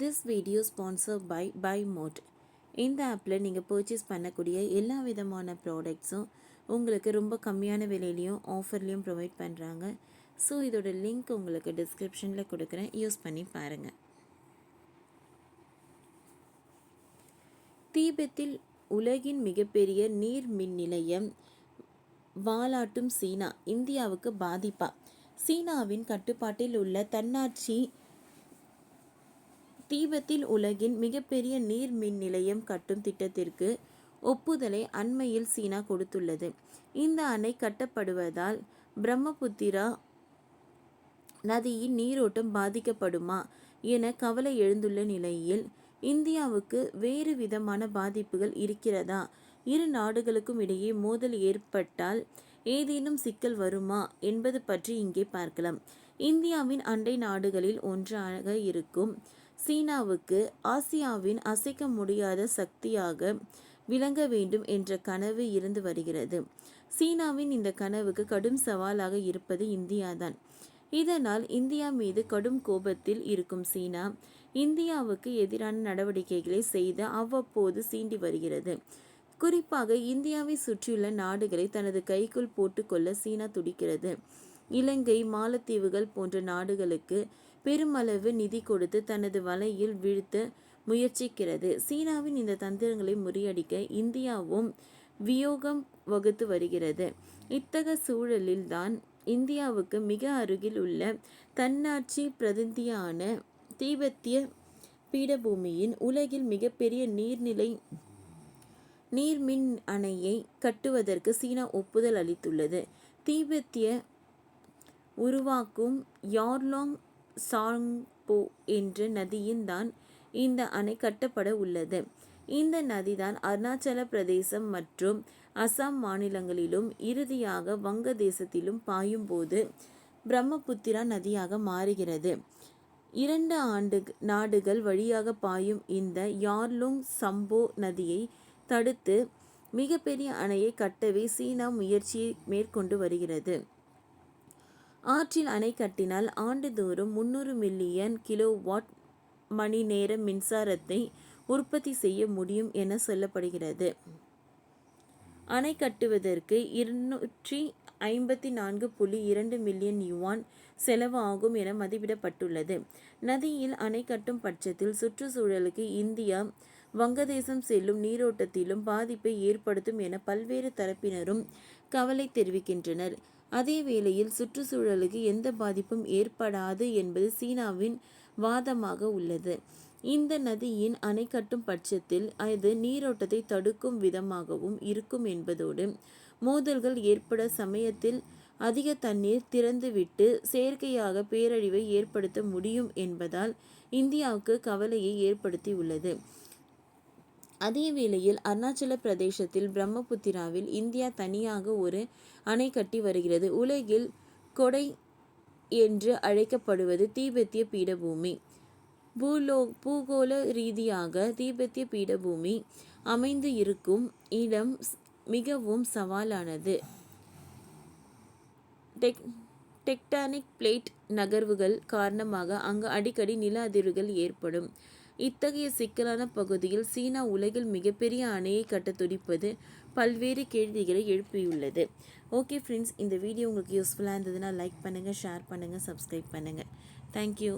This video sponsor by by mode இந்த ஆப்பில் நீங்கள் பர்ச்சேஸ் பண்ணக்கூடிய எல்லா விதமான ப்ராடக்ட்ஸும் உங்களுக்கு ரொம்ப கம்மியான விலையிலையும் ஆஃபர்லேயும் ப்ரொவைட் பண்ணுறாங்க ஸோ இதோட லிங்க் உங்களுக்கு டிஸ்கிரிப்ஷனில் கொடுக்குறேன். யூஸ் பண்ணி பாருங்கள் தீபெத்தில் உலகின் மிகப்பெரிய நீர் மின் நிலையம் வாலாட்டும் சீனா இந்தியாவுக்கு பாதிப்பா. சீனாவின் கட்டுப்பாட்டில் உள்ள தன்னாட்சி தீபத்தில் உலகின் மிகப்பெரிய நீர் மின் நிலையம் கட்டும் திட்டத்திற்கு ஒப்புதலை அண்மையில் சீனா கொடுத்துள்ளது. இந்த அணை கட்டப்படுவதால் பிரம்மபுத்திரா நதியின் நீரோட்டம் பாதிக்கப்படுமா என கவலை எழுந்துள்ள நிலையில் இந்தியாவுக்கு வேறு விதமான பாதிப்புகள் இருக்கிறதா? இரு நாடுகளுக்கும் இடையே மோதல் ஏற்பட்டால் ஏதேனும் சிக்கல் வருமா என்பது பற்றி இங்கே பார்க்கலாம். இந்தியாவின் அண்டை நாடுகளில் ஒன்றாக இருக்கும் சீனாவுக்கு ஆசியாவின் அசைக்க முடியாத சக்தியாக விளங்க வேண்டும் என்ற கனவு இருந்து வருகிறது. சீனாவின் இந்த கனவுக்கு கடும் சவாலாக இருப்பது இந்தியாதான். இதனால் இந்தியா மீது கடும் கோபத்தில் இருக்கும் சீனா இந்தியாவுக்கு எதிரான நடவடிக்கைகளை செய்து அவ்வப்போது சீண்டி வருகிறது. குறிப்பாக இந்தியாவை சுற்றியுள்ள நாடுகளை தனது கைக்குள் போட்டுக்கொள்ள சீனா துடிக்கிறது. இலங்கை மாலத்தீவுகள் போன்ற நாடுகளுக்கு பெருமளவு நிதி கொடுத்து தனது வலையில் வீழ்த்த முயற்சிக்கிறது. சீனாவின் இந்த தந்திரங்களை முறியடிக்க இந்தியாவும் வியோகம் வகுத்து வருகிறது. இத்தக சூழலில்தான் இந்தியாவுக்கு மிக அருகில் உள்ள தன்னாட்சி பிரதிநிதியான தீபத்திய பீடபூமியின் உலகில் மிகப்பெரிய நீர்நிலை நீர்மின் அணையை கட்டுவதற்கு சீனா ஒப்புதல் அளித்துள்ளது. தீபெத்திய உருவாக்கும் யார்லாங் சாங்போ என்ற நதியின் தான் இந்த அணை கட்டப்பட உள்ளது. இந்த நதிதான் அருணாச்சல பிரதேசம் மற்றும் அசாம் மாநிலங்களிலும் இறுதியாக வங்கதேசத்திலும் பாயும்போது பிரம்மபுத்திரா நதியாக மாறுகிறது. இரண்டு ஆண்டு நாடுகள் வழியாக பாயும் இந்த யார்லுங் சம்போ நதியை தடுத்து மிகப்பெரிய அணையை கட்டவே சீனா முயற்சியை மேற்கொண்டு வருகிறது. ஆற்றில் அணை கட்டினால் ஆண்டுதோறும் முன்னூறு மில்லியன் கிலோ வாட் மணி நேர மின்சாரத்தை உற்பத்தி செய்ய முடியும் என சொல்லப்படுகிறது. அணை கட்டுவதற்கு இருநூற்றி ஐம்பத்தி நான்கு புள்ளி இரண்டு மில்லியன் யுவான் செலவு ஆகும் என மதிப்பிடப்பட்டுள்ளது. நதியில் அணை கட்டும் பட்சத்தில் சுற்றுச்சூழலுக்கு இந்தியா வங்கதேசம் செல்லும் நீரோட்டத்திலும் பாதிப்பை ஏற்படுத்தும் என பல்வேறு தரப்பினரும் கவலை தெரிவிக்கின்றனர். அதே வேளையில் சுற்றுச்சூழலுக்கு எந்த பாதிப்பும் ஏற்படாது என்பது சீனாவின் வாதமாக உள்ளது. இந்த நதியின் அணை கட்டும் பட்சத்தில் அது நீரோட்டத்தை தடுக்கும் விதமாகவும் இருக்கும் என்பதோடு மோதல்கள் ஏற்பட சமயத்தில் அதிக தண்ணீர் திறந்துவிட்டு செயற்கையாக பேரழிவை ஏற்படுத்த முடியும் என்பதால் இந்தியாவுக்கு கவலையை ஏற்படுத்தியுள்ளது. அதே வேளையில் அருணாச்சல பிரதேசத்தில் பிரம்மபுத்திராவில் இந்தியா தனியாக ஒரு அணை கட்டி வருகிறது. உலகில் கொடை என்று அழைக்கப்படுவது தீபெத்திய பீடபூமி. பூலோ பூகோள ரீதியாக தீபெத்திய பீடபூமி அமைந்து இருக்கும் இடம் மிகவும் சவாலானது. டெக் டெக்டானிக் பிளேட் நகர்வுகள் காரணமாக அங்கு அடிக்கடி நில அதிர்வுகள் ஏற்படும். இத்தகைய சிக்கலான பகுதியில் சீனா உலகில் மிகப்பெரிய அணையை கட்ட துடிப்பது பல்வேறு கேள்விகளை எழுப்பியுள்ளது. ஓகே ஃப்ரெண்ட்ஸ் இந்த வீடியோ உங்களுக்கு யூஸ்ஃபுல்லாக இருந்ததுன்னா லைக் பண்ணுங்கள் ஷேர் பண்ணுங்கள் சப்ஸ்கிரைப் பண்ணுங்கள் தேங்க்யூ